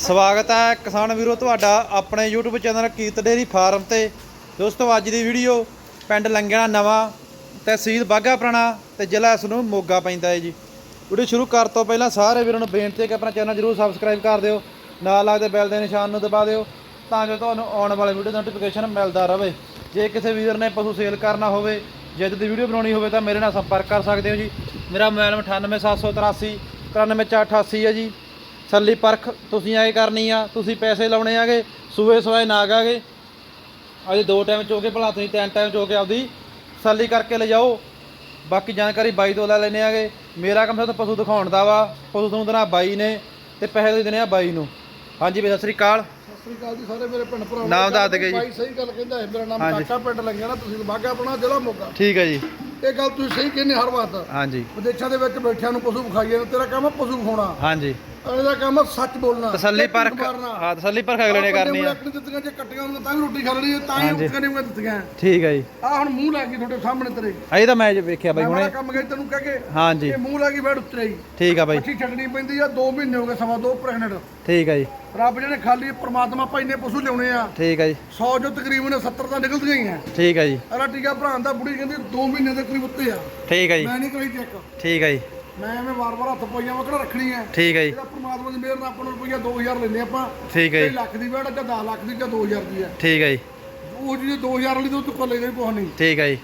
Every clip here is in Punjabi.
ਸਵਾਗਤ ਹੈ ਕਿਸਾਨ ਵੀਰੋ ਤੁਹਾਡਾ ਆਪਣੇ YouTube channel Kirat dairy farm ਤੇ। ਦੋਸਤੋ, ਅੱਜ ਦੀ ਵੀਡੀਓ ਪਿੰਡ ਲੰਗਿਆਣਾ ਨਵਾਂ, ਤਹਿਸੀਲ ਬਾਘਾ ਪੁਰਾਣਾ ਤੇ ਜ਼ਿਲ੍ਹਾ ਇਸ ਨੂੰ ਮੋਗਾ ਪੈਂਦਾ ਹੈ ਜੀ। ਵੀਡੀਓ ਸ਼ੁਰੂ ਕਰਨ ਤੋਂ ਪਹਿਲਾਂ ਸਾਰੇ ਵੀਰਾਂ ਨੂੰ ਬੇਨਤੀ ਹੈ ਕਿ ਆਪਣਾ ਚੈਨਲ ਜਰੂਰ ਸਬਸਕ੍ਰਾਈਬ ਕਰ ਦਿਓ, ਨਾਲ ਲੱਗਦੇ ਬੈਲ ਦੇ ਨਿਸ਼ਾਨ ਨੂੰ ਦਬਾ ਦਿਓ ਤਾਂ ਜੋ ਤੁਹਾਨੂੰ ਆਉਣ ਵਾਲੇ ਵੀਡੀਓ ਦਾ ਨੋਟੀਫਿਕੇਸ਼ਨ ਮਿਲਦਾ ਰਹੇ। ਜੇ ਕਿਸੇ ਵੀਰ ਨੇ ਪਸ਼ੂ ਸੇਲ ਕਰਨਾ ਹੋਵੇ ਜਿੱਦ ਦੀ ਵੀਡੀਓ ਬਣਾਉਣੀ ਹੋਵੇ ਤਾਂ ਮੇਰੇ ਨਾਲ ਸੰਪਰਕ ਕਰ ਸਕਦੇ ਹੋ ਜੀ। ਮੇਰਾ ਮੋਬਾਈਲ 98783 93488 ਹੈ ਜੀ। ਸੱਲੀ ਪਰਖ ਤੁਸੀਂ ਆਏ ਕਰਨੀ ਆ ਤੁਸੀਂ ਪੈਸੇ ਲਾਉਣੇ ਆਗੇ ਸੂਏ ਸਵਾਏ ਨਾਗ ਆਗੇ ਅਜੇ ਦੋ ਟਾਈਮ ਚੋ ਕੇ ਭਲਾ ਤੁਸੀਂ ਤਿੰਨ ਟਾਈਮ ਚੋ ਕੇ ਆਪਦੀ ਸੱਲੀ ਕਰਕੇ ਲਿਜਾਓ। ਬਾਕੀ ਜਾਣਕਾਰੀ ਬਾਈ ਤੋਂ ਲੈ ਲੈਣੇ ਆਗੇ। ਮੇਰਾ ਕੰਮ ਸਿਰਫ ਪਸ਼ੂ ਦਿਖਾਉਣ ਦਾ ਵਾ। ਪਸ਼ੂ ਤੁਹਾਨੂੰ ਦੇਣਾ ਬਾਈ ਨੇ ਤੇ ਪੈਸੇ ਤੁਸੀਂ ਦੇਣੇ ਆ ਬਾਈ ਨੂੰ। ਹਾਂਜੀ ਬਈ ਸਤਿ ਸ੍ਰੀ ਅਕਾਲ। ਸਤਿ ਸ੍ਰੀ ਅਕਾਲ ਜੀ ਸਾਰੇ ਮੇਰੇ ਭੈਣ ਭਰਾ ਨਾਮ ਦੱਸ ਦਿਓ ਜੀ। ਬਾਈ ਸਹੀ ਗੱਲ ਕਹਿੰਦਾ ਹੈ ਮੇਰਾ ਨਾਮ। ਕਾਕਾ ਪਿੰਡ ਲੰਗਿਆ ਨਾ ਤੁਸੀਂ ਬਾਗਾ ਆਪਣਾ ਜ਼ਿਲ੍ਹਾ ਮੋਗਾ। ਠੀਕ ਹੈ ਜੀ। ਇਹ ਗੱਲ ਤੁਸੀਂ ਸਹੀ ਕਹਿੰਦੇ ਹਰ ਵਾਰ। ਹਾਂਜੀ। ਵਿਦੇਸ਼ਾਂ ਦੇ ਵਿੱਚ ਬੈਠਿਆਂ ਨੂੰ ਪਸ਼ੂ ਵਿਖਾਈਏ ਨੇ ਤੇਰਾ ਕੰਮ ਪਸ਼ੂ ਵਿਖਾਉਣਾ। ਹਾਂਜੀ। ਇਹਦਾ ਕੰਮ ਹੈ ਸੱਚ ਬੋਲਣਾ। ਤਸੱਲੀ ਪਰਖ। ਹਾਂ ਤਸੱਲੀ ਪਰਖ ਅਗਲੇ ਨੇ ਕਰਨੀ ਆ। ਦਿੱਤੀਆਂ ਜੇ ਕੱਟੀਆਂ ਹੁੰਦੀਆਂ ਤਾਂ ਵੀ ਰੋਟੀ ਖਾ ਲੈਣੀ ਹੈ, ਤਾਂ ਹੀ ਨਹੀਂ ਦਿੱਤੀਆਂ। ਠੀਕ ਹੈ ਜੀ। ਆ ਹੁਣ ਮੂੰਹ ਲੱਗ ਗਈ ਤੁਹਾਡੇ ਸਾਹਮਣੇ ਤੇਰੇ। ਇਹ ਤਾਂ ਮੈਂ ਵੇਖਿਆ ਬਾਈ ਹੁਣੇ। ਕੰਮ ਗਈ ਤੈਨੂੰ ਕਹਿ ਕੇ। ਹਾਂਜੀ। ਇਹ ਮੂੰਹ ਲੱਗੀ ਬੈਠ ਉੱਤਰੇ ਹੀ। ਠੀਕ ਆ ਬਾਈ। ਅੱਛੀ ਛੱਡਣੀ ਪੈਂਦੀ ਆ 2 ਮਹੀਨੇ ਹੋ ਗਏ ਸਵਾ ਦੋ ਪ੍ਰੈਗਨੈਂਟ। ਠੀਕ ਹੈ ਜੀ। ਰੱਬ ਜਿਹੜੇ ਖਾਲੀ ਪ੍ਰਮਾਤਮਾ ਭਾਈ ਨੇ ਪਸ਼ੂ ਲਿਆਉਣੇ ਆ। ਠੀਕ ਹੈ ਜੀ। 100 ਜੋ ਤਕਰੀਬਨ 70 ਤਾਂ ਨਿਕਲਦੀਆਂ ਹੀ ਆ। ਠੀਕ ਹੈ ਜੀ। ਅਰਾ ਟੀਕਾ ਭਰਾਉਣ ਦਾ ਬੁੜੀ ਕਹਿੰਦੀ 2 ਮਹੀਨੇ ਦੇ ਕਰੀਬ ਉੱਤੇ ਆ। ਠੀਕ ਹੈ ਜੀ। ਮੈਂ ਨਹੀਂ ਕਰੀ ਚੈੱਕ ਠੀਕ ਹੈ ਜੀ। ਮੈਂ ਐਵੇਂ ਵਾਰ-ਵਾਰ ਹੱਥ ਪਾਈਆਂ ਕਿਹੜਾ ਰੱਖਣੀ ਆ ਠੀਕ ਹੈ ਜੀ। ਇਹਦਾ ਪ੍ਰਮਾਤਮਾ ਦੀ ਮਿਹਰ ਨਾਲ ਆਪਾਂ ਨੂੰ ਰੁਪਈਆ 2000 ਲੈਨੇ ਆਪਾਂ। ਠੀਕ ਹੈ ਜੀ। ਲੱਖ ਦੀ ਬੈਠ ਜਾਂ 10 ਲੱਖ ਦੀ ਜਾਂ 2000 ਦੀ ਆ ਠੀਕ ਹੈ ਜੀ। ਉਹ ਜਿਹੜੀ 2000 ਵਾਲੀ ਤੋਂ ਤੁੱਕਾ ਲੈ ਗਈ ਕੁਛ ਨਹੀਂ। ਠੀਕ ਹੈ ਜੀ।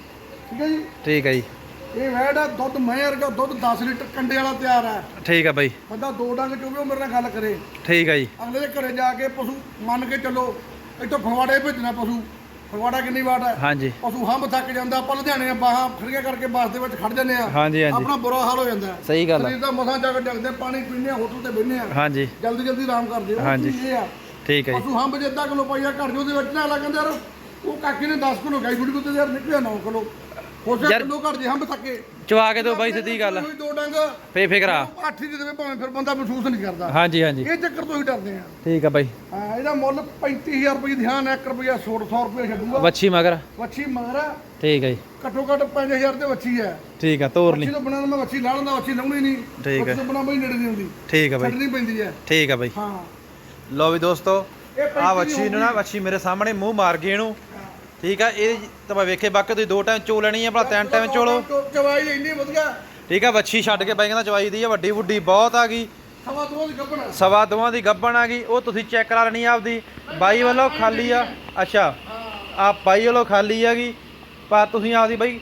ਠੀਕ ਹੈ ਜੀ? ਠੀਕ ਹੈ ਜੀ। ਇਹ ਵੈੜ ਆ ਦੁੱਧ ਮੈਂ ਵਰਗਾ ਦੁੱਧ 10 ਲੀਟਰ ਕੰਡੇ ਵਾਲਾ ਤਿਆਰ ਆ ਠੀਕ ਹੈ ਬਾਈ। ਬੰਦਾ ਦੋ ਡੰਗ ਚੋਵੇ ਉਹ ਮੇਰੇ ਨਾਲ ਗੱਲ ਕਰੇ। ਠੀਕ ਹੈ ਜੀ। ਅਗਲੇ ਦੇ ਘਰੇ ਜਾ ਕੇ ਪਸ਼ੂ ਮੰਨ ਕੇ ਚੱਲੋ ਇੱਥੋਂ ਫਗਵਾੜੇ ਭੇਜਣਾ ਪਸ਼ੂ। ਫਗਵਾੜਾ ਕਿੰਨੀ ਵਾਟ ਹੈ? ਹਾਂਜੀ। ਪਸ਼ੂ ਹੰਬ ਥੱਕ ਜਾਂਦਾ ਆਪਾਂ ਲੁਧਿਆਣੇ ਬਾਹਾਂ ਖੜੀਆਂ ਕਰਕੇ ਬੱਸ ਦੇ ਵਿੱਚ ਖੜ ਜਾਂਦੇ ਆ ਹਾਂਜੀ ਹਾਂਜੀ। ਆਪਣਾ ਬੁਰਾ ਹਾਲ ਹੋ ਜਾਂਦਾ ਹੈ। ਸਹੀ ਗੱਲ ਆ ਸਰੀਰ ਦਾ ਮਸਾਂ ਜਾ ਕੇ ਡਗਦੇ ਪਾਣੀ ਪੀਂਦੇ ਆ ਹੋਟਲ ਤੇ ਬਹਿੰਦੇ ਆ ਹਾਂਜੀ। ਜਲਦੀ ਜਲਦੀ ਆਰਾਮ ਕਰਦੇ ਆ ਉਹ ਹਾਂਜੀ। ਚੀਜ਼ ਇਹ ਆ। ਠੀਕ ਹੈ ਜੀ। ਪਸ਼ੂ ਹੰਬ ਜਿੱਦਾਂ ਕਿਲੋ ਪਾਈਆ ਘਰ ਜੋ ਦੇ ਵਿੱਚ ਨਾ ਲੱਗਦੇ ਯਾਰ। ਉਹ ਕਾਕੇ ਨੇ 10 ਕਿਲੋ ਗਾਈ ਗੁੜੀ ਕੁੱਤੇ ਯਾਰ ਨਿਕਲਿਆ 9 ਕਿਲੋ। ਉਸੇ ਯਾਰ- ਕਿਲੋ ਘਰ ਦੇ ਹੰਬ ਥੱਕੇ। ਚਵਾ ਕੇ ਦੋ ਬਾਈ ਸਿੱਧੀ ਗੱਲ। ਕੋਈ ਦੋ ਡੰਗ। ਫੇ ਫਿਕਰਾ ਹੀ ਦੇ ਦੇਵੇ ਭਾਵੇਂ ਫਿਰ ਬੰਦਾ ਮਹਿਸੂਸ ਨਹੀਂ ਕਰਦਾ। ਹਾਂਜੀ ਹਾਂਜੀ। ਇਹ ਚੱਕਰ ਤੋਂ ਹੀ ਡਰਦੇ ਆ। ਠੀਕ ਆ ਬਾਈ। ਹਾਂ ਇਹਦਾ ਮੁੱਲ 35000 ਰੁਪਏ ਧਿਆਨ 1 ਰੁਪਿਆ 100 100 ਰੁਪਏ ਛੱਡੂਗਾ। ਵੱਛੀ ਮਗਰ। ਵੱਛੀ ਮਗਰ। ਆ, ਠੀਕ ਹੈ ਜੀ। ਘੱਟੋ ਘੱਟ 5000 ਤੇ ਵੱਛੀ ਹੈ। ਠੀਕ ਆ ਤੋਰ ਲਈ। ਵੱਛੀ ਤੋਂ ਬਣਾ ਮੈਂ ਵੱਛੀ ਲਾ ਲੈਂਦਾ ਵੱਛੀ ਲਾਉਣੀ ਨਹੀਂ। ਠੀਕ ਹੈ। ਵੱਛੀ ਤੋਂ ਬਣਾ ਬਈ ਨੇੜੇ ਨਹੀਂ ਹੁੰਦੀ ਠੀਕ ਆ ਬਾਈ। ਛੱਡਣੀ ਪੈਂਦੀ ਹੈ। ਠੀਕ ਆ ਬਾਈ। ਹਾਂ। ਲੋ ਵੀ ਦੋਸਤੋ ਇਹ ਆ ਵੱਛੀ ਨੂੰ ਨਾ ਵੱਛੀ ਮੇਰੇ ਸਾਹਮਣੇ ਮੂੰਹ ਮਾਰ ਗਈ ਇਹਨੂੰ। ਠੀਕ ਆ ਇਹ ਤਾਂ ਵੇਖੇ ਬਾਕੀ ਤੁਸੀਂ ਦੋ ਟਾਈਮ ਚੋ ਲੈਣੀ ਆ ਭਲਾ ਤਿੰਨ ਟਾਈਮ ਚੋਲੋ ਚਵਾਈ ਇੰਨੀ ਵਧੀਆ। ਠੀਕ ਆ ਵੱਛੀ ਛੱਡ ਕੇ ਬਾਈ ਕਹਿੰਦਾ ਚਵਾਈ ਦੀ ਆ ਵੱਡੀ ਵੱਡੀ ਬਹੁਤ ਆ ਗਈ। ਸਵਾ ਦੋ ਦੀ ਗੱਪਣਾ ਸਵਾ ਦੋਵਾਂ ਦੀ ਗੱਬਣ ਆ ਗਈ ਉਹ ਤੁਸੀਂ ਚੈੱਕ ਕਰਾ ਲੈਣੀ ਆ ਆਪਦੀ। ਬਾਈ ਵੱਲੋਂ ਖਾਲੀ ਆ ਅੱਛਾ ਆ ਬਾਈ ਵੱਲੋਂ ਖਾਲੀ ਹੈਗੀ ਪਰ ਤੁਸੀਂ ਆਪਦੀ ਬਾਈ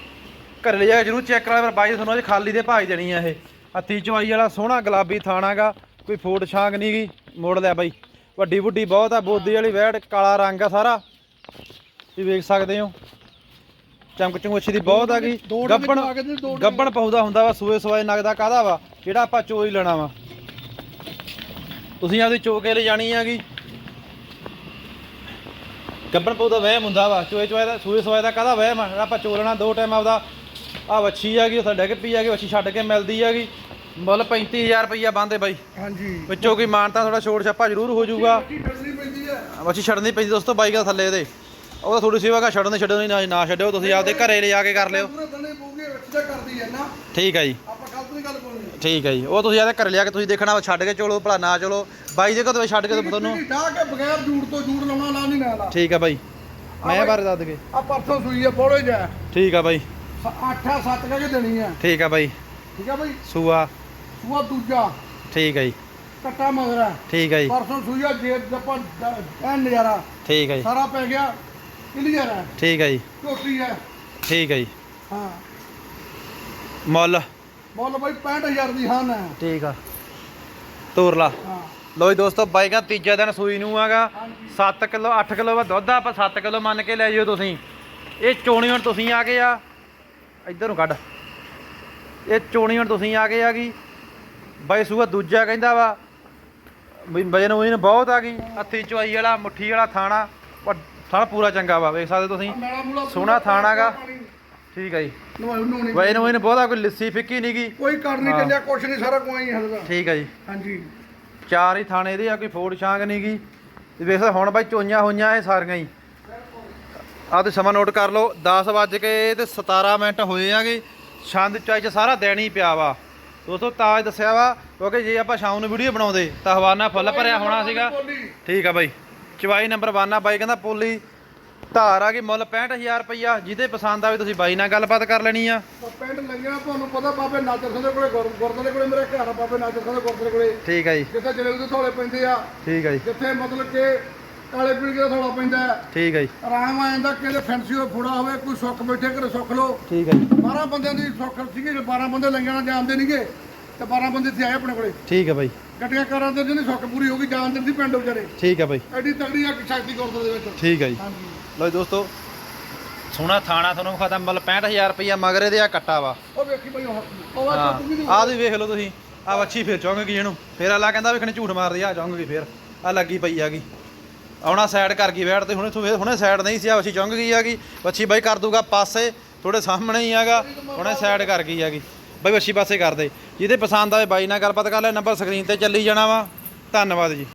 ਘਰੇ ਲੈ ਜਾ ਕੇ ਜਰੂਰ ਚੈੱਕ ਕਰਾ ਪਰ ਬਾਈ ਤੁਹਾਨੂੰ ਅੱਜ ਖਾਲੀ ਦੇ ਭਾਜ ਦੇਣੀ ਆ ਇਹ। ਹੱਥੀ ਚਵਾਈ ਵਾਲਾ ਸੋਹਣਾ ਗੁਲਾਬੀ ਥਾਣਾਗਾ ਕੋਈ ਫੋਟ ਛਾਂਗ ਨਹੀਂ ਗਈ ਮੋੜ ਲਿਆ ਬਾਈ। ਵੱਡੀ ਵੱਡੀ ਬਹੁਤ ਆ ਬੋਦੀ ਵਾਲੀ ਵੈੜ ਕਾਲਾ ਰੰਗ ਆ ਸਾਰਾ। ਤੁਸੀਂ ਵੇਖ ਸਕਦੇ ਹੋ। ਚਮਕ ਚਮੁੱਛ ਦੀ ਬਹੁਤ ਆ ਗਈ। ਦੋ ਡੰਗ ਗੱਬਣ ਕੇ ਦੇ, ਦੋ ਡੰਗ। ਗੱਬਣ ਪਾਉਂਦਾ ਹੁੰਦਾ ਵਾ ਸੂਏ ਸਵਾਏ ਨਗਦਾ ਕਾਹਦਾ ਵਾ? ਜਿਹੜਾ ਆਪਾਂ ਚੋਈ ਲੈਣਾ ਵਾ। ਤੁਸੀਂ ਆਪਦੀ ਚੋ ਕੇ ਲੈ ਜਾਣੀ ਹੈਗੀ। ਗੱਬਣ ਪਾਉ ਦਾ ਵਹਿਮ ਹੁੰਦਾ ਵਾ। ਚੋਏ ਚੋਏ ਦਾ ਸੂਏ ਸਵਾਏ ਦਾ ਕਾਹਦਾ ਵਹਿਮ ਆ? ਜਿਹੜਾ ਆਪਾਂ ਚੋ ਲੈਣਾ ਦੋ ਟਾਈਮ ਆਪਦਾ ਆ ਵੱਛੀ ਹੈਗੀ ਉੱਥੇ ਡਿੱਗ ਪਈ ਹੈਗੀ ਵੱਛੀ ਛੱਡ ਕੇ ਮਿਲਦੀ ਹੈਗੀ। ਮੁੱਲ 35000 ਰੁਪਈਆ ਬੰਦੇ ਬਾਈ। ਹਾਂਜੀ। ਵਿੱਚੋਂ ਕੋਈ ਮਾਨਤਾ ਥੋੜਾ ਛੋੜ ਛਾਪਾ ਜ਼ਰੂਰ ਹੋ ਜਾਊਗਾ। ਵੱਛੀ ਛੱਡਣੀ ਪੈਂਦੀ ਹੈ। ਵੱਛੀ ਛੱਡਣੀ ਪੈਂਦੀ ਦੋਸਤੋ ਬਾਈਕ ਦਾ ਥੱਲੇ ਇਹਦੇ ਉਹ ਤਾਂ ਥੋੜੀ ਸੇਵਾ ਕਾ ਛੱਡਣੀ ਛੱਡਣੀ ਨਾ ਨਾ ਛੱਡਿਓ ਤੁਸੀਂ ਆਪਦੇ ਘਰੇ ਲੈ ਜਾ ਕੇ ਕਰ ਲਿਓ। ਪੂਰੇ ਦਣੇ ਪੂਗੇ ਦਾ ਕਰਦੀ ਹੈ ਨਾ। ਠੀਕ ਹੈ ਜੀ। ਆਪਾਂ ਕੱਲ ਤੋਂ ਹੀ ਗੱਲ ਬੋਲਣੀ ਠੀਕ ਹੈ ਜੀ। ਉਹ ਤੁਸੀਂ ਆਪਦੇ ਘਰੇ ਲਿਆ ਕੇ ਤੁਸੀਂ ਦੇਖਣਾ ਛੱਡ ਕੇ ਚੋਲੋ ਭਲਾ ਨਾ ਚਲੋ। ਬਾਈ ਦੇ ਘਰ ਛੱਡ ਕੇ ਤੁਹਾਨੂੰ ਢਾ ਕੇ ਬਗੈਰ ਜੂੜ ਤੋਂ ਜੂੜ ਲਾਉਣਾ ਲਾ ਨਹੀਂ ਨਾ ਲਾ ਠੀਕ ਆ ਬਾਈ। ਮੈਂ ਬਾਰੇ ਦੱਸ ਦਗੇ ਆ ਪਰਸੋਂ ਸੂਈ ਹੈ ਬੋਲੇ ਜਾ ਠੀਕ ਆ ਬਾਈ। 8 ਆ 7 ਕਹਿ ਕੇ ਦੇਣੀ ਆ ਠੀਕ ਆ ਬਾਈ। ਠੀਕ ਆ ਬਈ। ਸੂਆ। ਸੂਆ ਦੂਜਾ। ਠੀਕ ਹੈ ਜੀ। ਕੱਟਾ ਮਗਰਾ ਠੀਕ ਹੈ ਜੀ। ਪਰਸੋਂ ਸੂਈਆ ਜੇ ਆਪਾਂ ਐ ਨਜ਼ਾਰਾ। ਠੀਕ ਹੈ ਜੀ। ਸਾਰਾ ਪੈ ਗਿਆ। ਕਲੀਅਰ ਹੈ ਠੀਕ ਹੈ ਜੀ। ਝੋਟੀ ਹੈ ਠੀਕ ਹੈ ਜੀ। ਹਾਂ। ਮੁੱਲ। ਮੁੱਲ ਬਈ 65000 ਦੀ ਹਨ ਹੈ ਠੀਕ ਆ। ਤੋਰ ਲਾ ਹਾਂ। ਲੋ ਜੀ ਦੋਸਤੋ ਬਾਈਕਾਂ ਤੀਜਾ ਦਿਨ ਸੂਈ ਨੂੰ ਆਗਾ। 7 ਕਿਲੋ 8 ਕਿਲੋ ਦਾ ਦੁੱਧ ਆ ਆਪਾਂ 7 ਕਿਲੋ ਮੰਨ ਕੇ ਲੈ ਜਿਓ ਤੁਸੀਂ। ਇਹ ਚੋਣੀ ਹੁਣ ਤੁਸੀਂ ਆ ਗਏ ਆ। ਇੱਧਰ ਨੂੰ ਕੱਢ। ਇਹ ਚੋਣੀ ਹੁਣ ਤੁਸੀਂ ਆ ਗਏ ਆਗੀ ਬਾਈ ਸੂਆ ਦੂਜਾ ਕਹਿੰਦਾ ਵਾ। ਵਜਨ ਵਜਨ ਬਹੁਤ ਆ ਗਈ ਹੱਥੀ ਚੁਆਈ ਵਾਲਾ ਮੁੱਠੀ ਵਾਲਾ ਥਾਣਾ। ਥਾਣਾ ਪੂਰਾ ਚੰਗਾ ਵਾ ਵੇਖ ਸਕਦੇ ਤੁਸੀਂ। ਸੋਹਣਾ ਥਾਣਾ ਗਾ। ਠੀਕ ਆ ਜੀ। ਨਵਾਈ ਨੂੰ ਵਜਨ ਬਹੁਤ ਆ ਕੋਈ ਲਿੱਸੀ ਫਿੱਕੀ ਨਹੀਂ ਗੀ ਕੋਈ ਕਰ ਨਹੀਂ। ਚੱਲਿਆ ਕੁਛ ਨਹੀਂ ਸਾਰਾ ਕੋਈ ਹਲਦਾ। ਠੀਕ ਆ ਜੀ। ਹਾਂਜੀ। ਚਾਰ ਹੀ ਥਾਣੇ ਦੇ ਆ ਕੋਈ ਫੋੜ ਛਾਂਗ ਨਹੀਂ ਗੀ ਤੇ ਵੇਖ ਹੁਣ ਬਾਈ ਚੋਈਆਂ ਹੋਈਆਂ ਇਹ ਸਾਰੀਆਂ ਹੀ। ਆਹ ਤੇ ਸਮਾਂ ਨੋਟ ਕਰ ਲਓ 10 ਵੱਜ ਕੇ ਤੇ 17 ਮਿੰਟ ਹੋਏ ਆਗੇ। ਛੰਦ ਚਾਈ ਚ ਸਾਰਾ ਦਿਨ ਹੀ ਪਿਆ ਵਾ। ਦੋਸਤੋ ਤਾਜ ਦੱਸਿਆ ਵਾ ਕਿਉਂਕਿ ਜੇ ਆਪਾਂ ਸ਼ਾਮ ਨੂੰ ਵੀਡੀਓ ਬਣਾਉਂਦੇ ਤਾਂ ਹਵਾਨਾ ਫੁੱਲ ਭਰਿਆ ਹੋਣਾ ਸੀਗਾ। ਠੀਕ ਆ ਬਾਈ। ਚਵਾਈ ਨੰਬਰ 1 ਆ ਬਾਈ ਕਹਿੰਦਾ ਪੋਲੀ ਧਾਰ ਆ ਗਈ ਮੁੱਲ 65000 ਰੁਪਈਆ ਜਿਹਦੇ ਪਸੰਦ ਆਵੇ ਤੁਸੀਂ ਬਾਈ ਨਾਲ ਗੱਲਬਾਤ ਕਰ ਲੈਣੀ ਆ। ਪਿੰਡ ਲੰਗਿਆ ਤੁਹਾਨੂੰ ਪਤਾ ਬਾਬੇ ਨਾਜਰ ਸਿੰਘ ਦੇ ਕੋਲੇ ਗੁਰ- ਗੁਰਦੁਆਰੇ ਕੋਲੇ ਮੇਰੇ ਘਰ ਆ ਬਾਬੇ ਨਾਜਰ ਸਿੰਘ ਦੇ ਗੁਰਦੁਆਰੇ ਕੋਲੇ। ਠੀਕ ਆ ਜੀ। ਜਿੱਥੇ ਜਲੇਲ ਦੇ ਥੋੜੇ ਪੈਂਦੇ ਆ। ਠੀਕ ਆ ਜੀ। ਜਿੱਥੇ ਮਤਲਬ ਕਿ ਕਾਲੇ ਪੀੜ ਦਾ ਥੋੜਾ ਪੈਂਦਾ ਹੈ। ਠੀਕ ਆ ਜੀ। ਆਰਾਮ ਆ ਜਾਂਦਾ ਕਿਤੇ ਫੈਂਸੀ ਹੋ ਫੋੜਾ ਹੋਵੇ ਕੋਈ ਸੁੱਖ ਬੈਠੇ ਘਰੇ ਸੁੱਖ ਲੋ ਠੀਕ ਆ ਜੀ। 12 ਬੰਦਿਆਂ ਦੀ ਸੁੱਖ ਸੀਗੀ ਜੇ 12 ਬੰਦੇ ਲੰਗਣਾ ਜਾਣਦੇ ਨਹੀਂਗੇ ਤੇ 12 ਬੰਦੇ ਇੱਥੇ ਆਏ ਆਪਣੇ ਕੋਲੇ। ਠੀਕ ਆ ਬਾਈ। ਗੱਡੀਆਂ ਕਾਰਾਂ ਦੇ ਜਿਹਨੇ ਸੁੱਖ ਪੂਰੀ ਹੋ ਗਈ ਜਾਣਦੇ ਸੀ ਪਿੰਡ ਵਿਚਾਰੇ। ਠੀਕ ਆ ਬਾਈ। ਐਡੀ ਤਗੜੀ ਆ ਸ਼ਕਤੀ ਗੁਰਦੁਆਰੇ ਦੇ ਵਿੱਚ। ਠੀਕ ਆ ਜੀ। ਹਾਂਜੀ। ਲਓ ਜੀ ਦੋਸਤੋ ਸੋਹਣਾ ਥਾਣਾ ਤੁਹਾਨੂੰ ਖਤਮ ਮੁੱਲ 65000 ਰੁਪਈਆ ਮਗਰੇ ਦੇ ਆ ਕੱਟਾ ਵਾ। ਉਹ ਵੇਖੀ ਬਈ ਉਹ ਉਹ ਹਾਂ। ਤੂੰ ਵੀ ਆਹ ਵੀ ਵੇਖ ਲਓ ਤੁਸੀਂ। ਆ ਵੱਛੀ ਫੇਰ ਚੌਂਗਗੀ ਇਹਨੂੰ। ਫੇਰ ਅੱਲਾ ਕਹਿੰਦਾ ਵੇਖਣੇ ਝੂਠ ਮਾਰਦੀ ਆ ਚੌਂਗਗੀ ਫੇਰ। ਆ ਲੱਗੀ ਪਈ ਆਗੀ ਆਉਣਾ ਸਾਈਡ ਕਰ ਗਈ ਬੈਠ ਤੇ ਹੁਣੇ ਥੋੜੇ ਹੁਣੇ ਸਾਈਡ ਨਹੀਂ ਸੀ ਆ ਵੱਛੀ ਚੌਂਗ ਗਈ ਆਗੀ ਵੱਛੀ ਬਾਈ ਕਰ ਦੂਗਾ ਪਾਸੇ ਥੋੜੇ ਸਾਹਮਣੇ ਹੀ ਆਗਾ ਹੁਣੇ ਸਾਈਡ ਕਰ ਗਈ ਆਗੀ ਬਾਈ ਵੱਛੀ ਪਾਸੇ ਕਰਦੇ। ਜਿਹਦੇ ਪਸੰਦ ਆਵੇ ਬਾਈ ਨਾਲ ਗੱਲਬਾਤ ਕਰ ਲੈ, ਨੰਬਰ ਸਕਰੀਨ ਤੇ ਚੱਲੀ ਜਾਣਾ ਵਾ। ਧੰਨਵਾਦ ਜੀ।